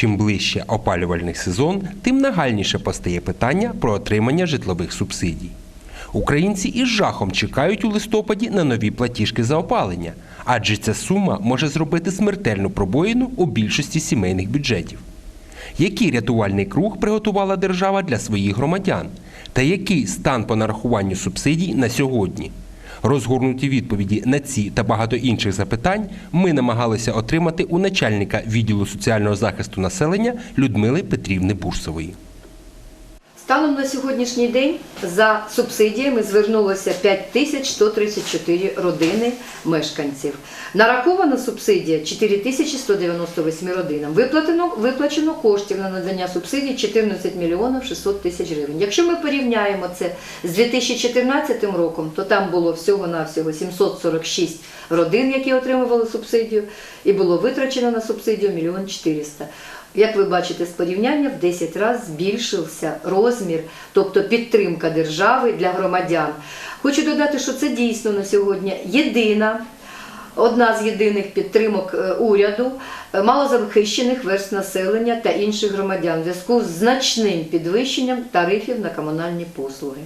Чим ближче опалювальний сезон, тим нагальніше постає питання про отримання житлових субсидій. Українці із жахом чекають у листопаді на нові платіжки за опалення, адже ця сума може зробити смертельну пробоїну у більшості сімейних бюджетів. Який рятувальний круг приготувала держава для своїх громадян? Та який стан по нарахуванню субсидій на сьогодні? Розгорнуті відповіді на ці та багато інших запитань ми намагалися отримати у начальника відділу соціального захисту населення Людмили Петрівни Бурсової. Станом на сьогоднішній день за субсидіями звернулося 5134 родини мешканців. Нарахована субсидія 4198 родинам. Виплатено, виплачено коштів на надання субсидій 14 мільйонів 600 тисяч гривень. Якщо ми порівняємо це з 2014 роком, то там було всього-навсього 746 родин, які отримували субсидію, і було витрачено на субсидію 1 мільйон 400 як ви бачите, з порівняння в 10 разів збільшився розмір, тобто підтримка держави для громадян. Хочу додати, що це дійсно на сьогодні єдина. Одна з єдиних підтримок е, уряду е, малозахищених верст населення та інших громадян в зв'язку з значним підвищенням тарифів на комунальні послуги.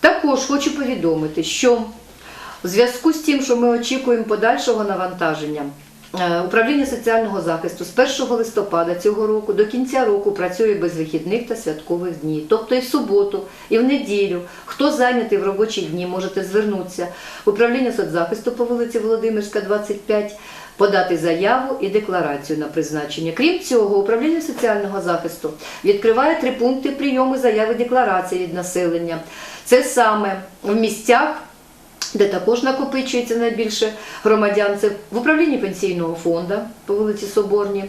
Також хочу повідомити, що в зв'язку з тим, що ми очікуємо подальшого навантаження, управління соціального захисту з 1 листопада цього року до кінця року працює без вихідних та святкових днів. Тобто і в суботу, і в неділю. Хто зайнятий в робочі дні, можете звернутися управління соцзахисту по вулиці Володимирська, 25, подати заяву і декларацію на призначення. Крім цього, управління соціального захисту відкриває три пункти прийому заяви декларації від населення. Це саме в місцях де також накопичується найбільше громадян. Це в управлінні пенсійного фонду по вулиці Соборній, е,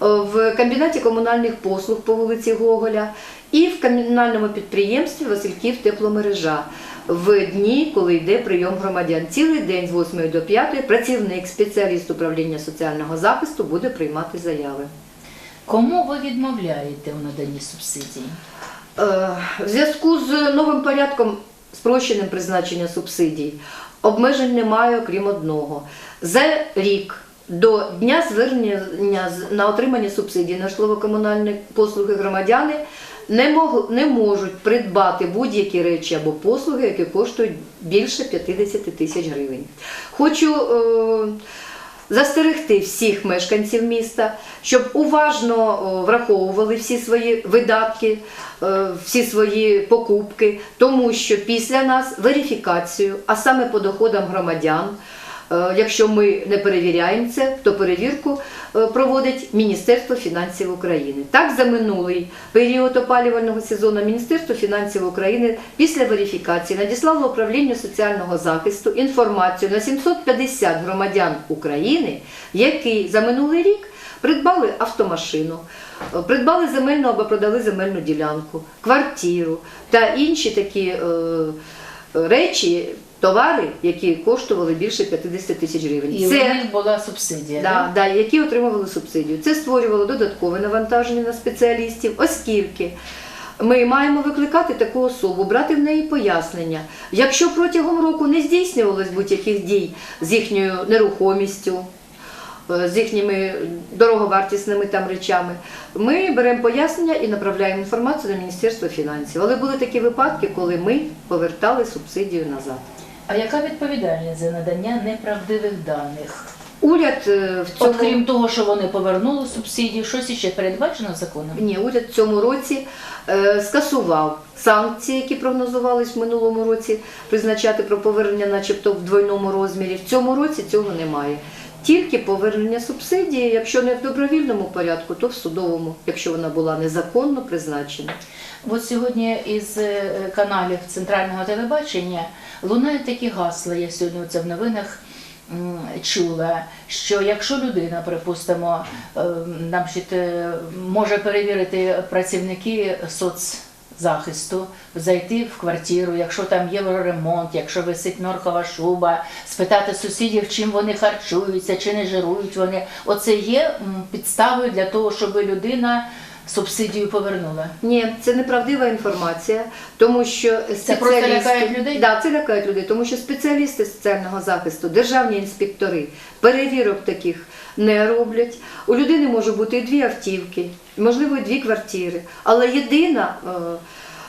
в комбінаті комунальних послуг по вулиці Гоголя і в комунальному підприємстві Васильків тепломережа. В дні, коли йде прийом громадян, цілий день з 8 до 5 працівник, спеціаліст управління соціального захисту буде приймати заяви. Кому ви відмовляєте у наданні субсидій? Е, В зв'язку з новим порядком спрощеним призначення субсидій обмежень немає, окрім одного. За рік до дня звернення на отримання субсидій на житлово-комунальні послуги громадяни не, мог, не можуть придбати будь-які речі або послуги, які коштують більше 50 тисяч гривень. Хочу е, застерегти всіх мешканців міста, щоб уважно враховували всі свої видатки, е, всі свої покупки, тому що після нас верифікацію, а саме по доходам громадян. Е, Якщо ми не перевіряємо це, то перевірку е, проводить Міністерство фінансів України. Так, за минулий період опалювального сезону Міністерство фінансів України після верифікації надіслало управлінню соціального захисту інформацію на 750 громадян України, які за минулий рік придбали автомашину, е, придбали земельну або продали земельну ділянку, квартиру та інші такі речі. Товари, які коштували більше 50 тисяч гривень. І у них була субсидія. Да, да, які отримували субсидію. Це створювало додаткове навантаження на спеціалістів, оскільки ми маємо викликати таку особу, брати в неї пояснення. Якщо протягом року не здійснювалось будь-яких дій з їхньою нерухомістю, е, з їхніми дороговартісними там речами, ми беремо пояснення і направляємо інформацію на Міністерство фінансів. Але були такі випадки, коли ми повертали субсидію назад. А яка відповідальність за надання неправдивих даних? Уряд е, в цьому От крім того, що вони повернули субсидію, щось іще передбачено законом? Ні, уряд в цьому році е, скасував санкції, які прогнозувались в минулому році, призначати про повернення, начебто в двойному розмірі. В цьому році цього немає. Тільки повернення субсидії, якщо не в добровільному порядку, то в судовому, якщо вона була незаконно призначена. От сьогодні із е, каналів центрального телебачення лунають такі гасла. Я сьогодні це в новинах чула, що якщо людина, припустимо, е, нам може перевірити працівники соцзахисту, зайти в квартиру, якщо там є ремонт, якщо висить норкова шуба, спитати сусідів, чим вони харчуються, чи не жирують вони. Оце є підставою для того, щоб людина субсидію повернула. Ні, це неправдива інформація, тому що Це просто лякають людей? Да, це лякають людей, тому що спеціалісти соціального захисту, державні інспектори перевірок таких не роблять. У людини може бути і дві автівки, можливо, і дві квартири. Але єдина е,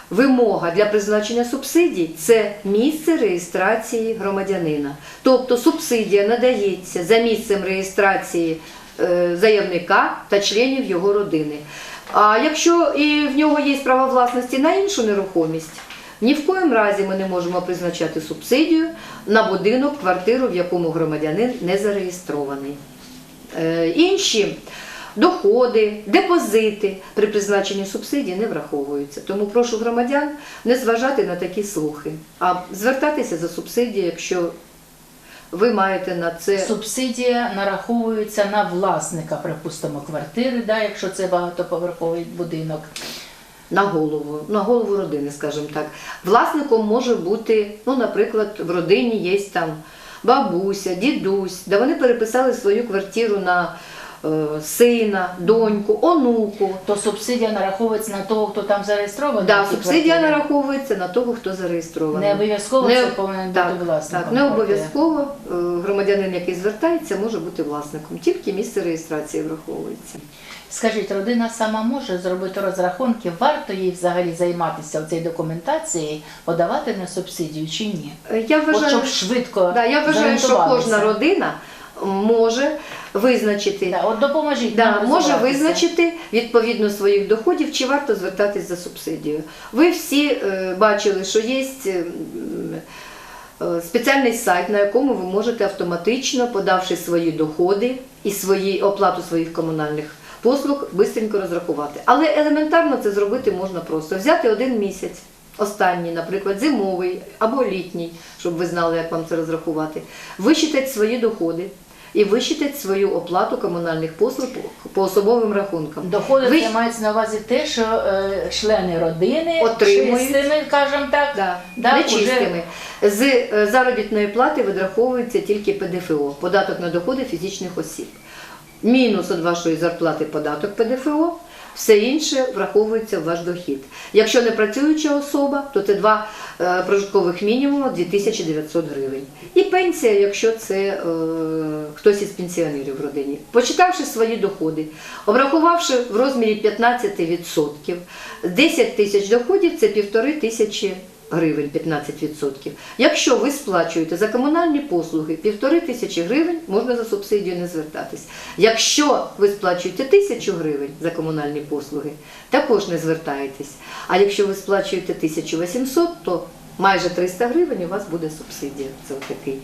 вимога для призначення субсидій це місце реєстрації громадянина. Тобто субсидія надається за місцем реєстрації заявника та членів його родини. А якщо і в нього є право власності на іншу нерухомість, ні в коїм разі ми не можемо призначати субсидію на будинок, квартиру, в якому громадянин не зареєстрований. Е, Інші доходи, депозити при призначенні субсидій не враховуються. Тому прошу громадян не зважати на такі слухи, а звертатися за субсидією, якщо ви маєте на це Субсидія нараховується на власника, припустимо, квартири, да, якщо це багатоповерховий будинок. на голову, на голову родини, скажімо так. Власником може бути, ну, наприклад, в родині є там бабуся, дідусь, де вони переписали свою квартиру на сина, доньку, онуку. То субсидія нараховується на того, хто там зареєстрований. Да, субсидія квартирі? нараховується на того, хто зареєстрований. Не обов'язково Не- це повинен так, бути власником. Так, не обов'язково е, громадянин, який звертається, може бути власником. Тільки місце реєстрації враховується. Скажіть, родина сама може зробити розрахунки, варто їй взагалі займатися в цій документації, подавати на субсидію чи ні? Е, Я От щоб швидко да, я вважаю, що кожна родина може визначити. Да, от допоможіть Да, нам може визначити відповідно своїх доходів, чи варто звертатись за субсидією. Ви всі е, бачили, що є е, е, спеціальний сайт, на якому ви можете автоматично, подавши свої доходи і свої оплату своїх комунальних послуг, швидко розрахувати. Але елементарно це зробити можна просто взяти один місяць. Останній, наприклад, зимовий або літній, щоб ви знали, як вам це розрахувати, висчитати свої доходи і висчитати свою оплату комунальних послуг по- особовим рахункам. Доходи Ви- мається на увазі те, що е, члени родини Отримують. чистими, кажемо так, Да, Да, нечистими. З е, заробітної плати відраховується тільки ПДФО, податок на доходи фізичних осіб. Мінус від вашої зарплати податок ПДФО, все інше враховується в ваш дохід. Якщо не працююча особа, то це два е, прожиткових мінімуми 2900 гривень. І пенсія, якщо це е, хтось із пенсіонерів в родині. Почитавши свої доходи, обрахувавши в розмірі 15%, 10 тисяч доходів це півтори тисячі гривень 15%. Якщо ви сплачуєте за комунальні послуги півтори тисячі гривень, можна за субсидію не звертатись. Якщо ви сплачуєте тисячу гривень за комунальні послуги, також не звертаєтесь. А якщо ви сплачуєте 1800, то майже 300 гривень у вас буде субсидія. Це отакий,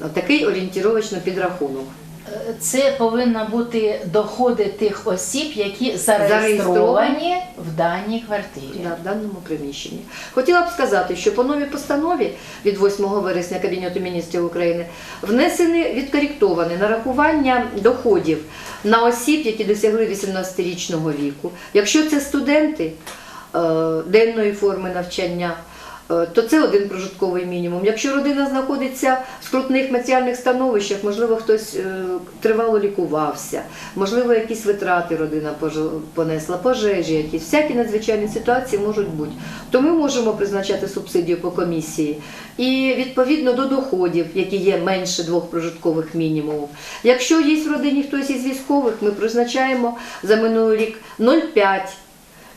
отакий орієнтіровочно підрахунок. Е, Це повинні бути доходи тих осіб, які зареєстровані в даній квартирі. Да, в даному приміщенні. Хотіла б сказати, що по новій постанові від 8 вересня Кабінету міністрів України внесене відкоректоване нарахування доходів на осіб, які досягли 18-річного віку. Якщо це студенти е, денної форми навчання, то це один прожитковий мінімум. Якщо родина знаходиться в скрутних матеріальних становищах, можливо, хтось е, тривало лікувався, можливо, якісь витрати родина понесла, пожежі, якісь всякі надзвичайні ситуації можуть бути. То ми можемо призначати субсидію по комісії і відповідно до доходів, які є менше двох прожиткових мінімумів. Якщо є в родині хтось із військових, ми призначаємо за минулий рік 0,5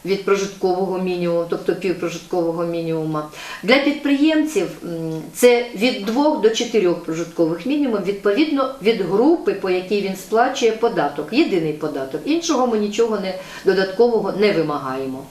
від прожиткового мінімуму, тобто півпрожиткового мінімума. Для підприємців це від 2 до 4 прожиткових мінімумів, відповідно від групи, по якій він сплачує податок, єдиний податок. Іншого ми нічого не, додаткового не вимагаємо.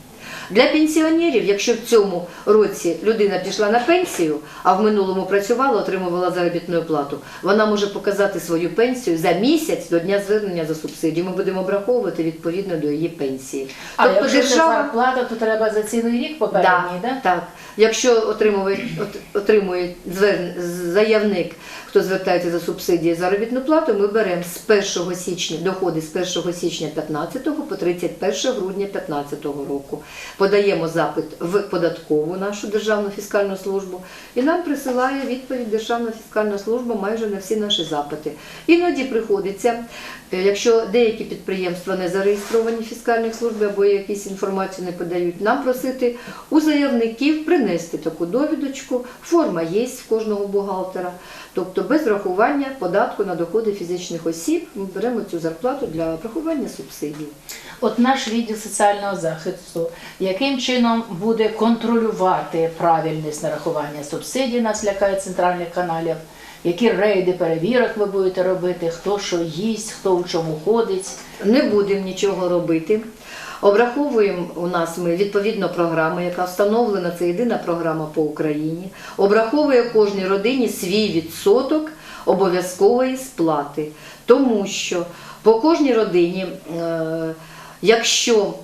Для пенсіонерів, якщо в цьому році людина пішла на пенсію, а в минулому працювала, отримувала заробітну плату, вона може показати свою пенсію за місяць до дня звернення за субсидію. Ми будемо обраховувати відповідно до її пенсії. А якщо це зарплата, то треба за цілий рік попередній, Да, да? так. Якщо отримує, от- отримує звер- заявник, хто звертається за субсидії заробітну плату, ми беремо з 1 січня доходи з 1 січня 15 по 31 грудня 15 року. Подаємо запит в податкову нашу державну фіскальну службу, і нам присилає відповідь Державна фіскальна служба майже на всі наші запити. Іноді приходиться, е, якщо деякі підприємства не зареєстровані в фіскальній службі або якісь інформацію не подають, нам просити у заявників принести таку довідочку. Форма є в кожного бухгалтера. Тобто без врахування податку на доходи фізичних осіб ми беремо цю зарплату для врахування субсидій. От наш відділ соціального захисту, яким чином буде контролювати правильність нарахування субсидій, нас лякає центральних каналів, які рейди перевірок ви будете робити, хто що їсть, хто у чому ходить. Не будемо нічого робити. Обраховуємо у нас ми відповідно програми, яка встановлена, це єдина програма по Україні. Обраховує кожній родині свій відсоток обов'язкової сплати. Тому що по кожній родині, е, якщо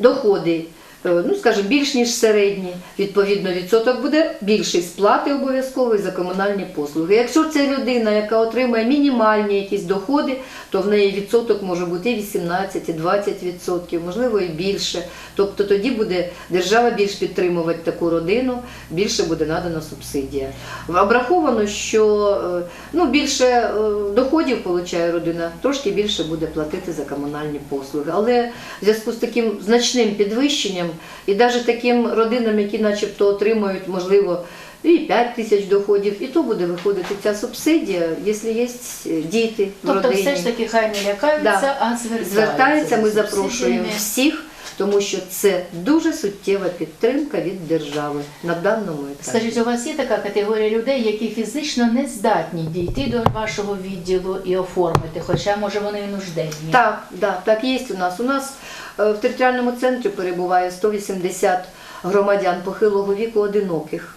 доходи, е, ну скажімо, більш ніж середні, відповідно відсоток буде більший сплати обов'язкової за комунальні послуги. Якщо це людина, яка отримує мінімальні якісь доходи, то в неї відсоток може бути 18, і 20 відсотків, можливо, і більше. Тобто тоді буде держава більш підтримувати таку родину, більше буде надана субсидія. Обраховано, що е, ну, більше е, доходів отримує родина, трошки більше буде платити за комунальні послуги. Але в зв'язку з таким значним підвищенням і навіть таким родинам, які начебто отримують, можливо, і 5 тисяч доходів, і то буде виходити ця субсидія, якщо є діти в Тобто родині. все ж таки хай не лякаються, Да. а звертаються. Звертаються, ми запрошуємо всіх, тому що це дуже суттєва підтримка від держави на даному етапі. Скажіть, у вас є така категорія людей, які фізично не здатні дійти до вашого відділу і оформити, хоча може вони і нужденні. Так, да, так є у нас. У нас е, в територіальному центрі перебуває 180 громадян похилого віку одиноких.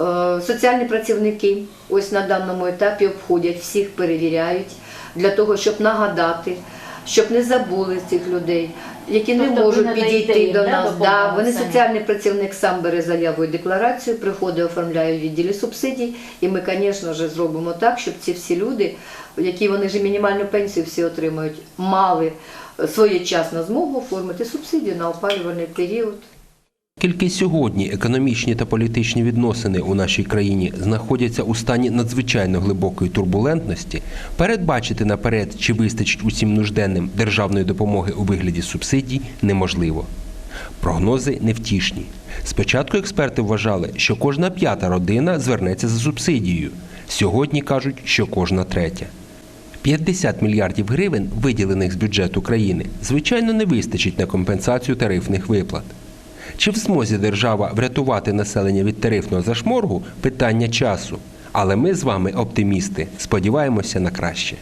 Е, Соціальні працівники ось на даному етапі обходять, всіх перевіряють для того, щоб нагадати, щоб не забули цих людей, які не Тобто можуть підійти їм, до нас. Да, вони самі? соціальний працівник сам бере заяву і декларацію, приходить, оформляє в відділі субсидій. І ми, звісно ж, зробимо так, щоб ці всі люди, які вони ж мінімальну пенсію всі отримують, мали своєчасно змогу оформити субсидію на опалювальний період. Тільки сьогодні економічні та політичні відносини у нашій країні знаходяться у стані надзвичайно глибокої турбулентності, передбачити наперед, чи вистачить усім нужденним державної допомоги у вигляді субсидій, неможливо. Прогнози невтішні. Спочатку експерти вважали, що кожна п'ята родина звернеться за субсидією. Сьогодні кажуть, що кожна третя. 50 мільярдів гривень, виділених з бюджету країни, звичайно, не вистачить на компенсацію тарифних виплат. Чи в змозі держава врятувати населення від тарифного зашморгу питання часу. Але ми з вами оптимісти, сподіваємося на краще.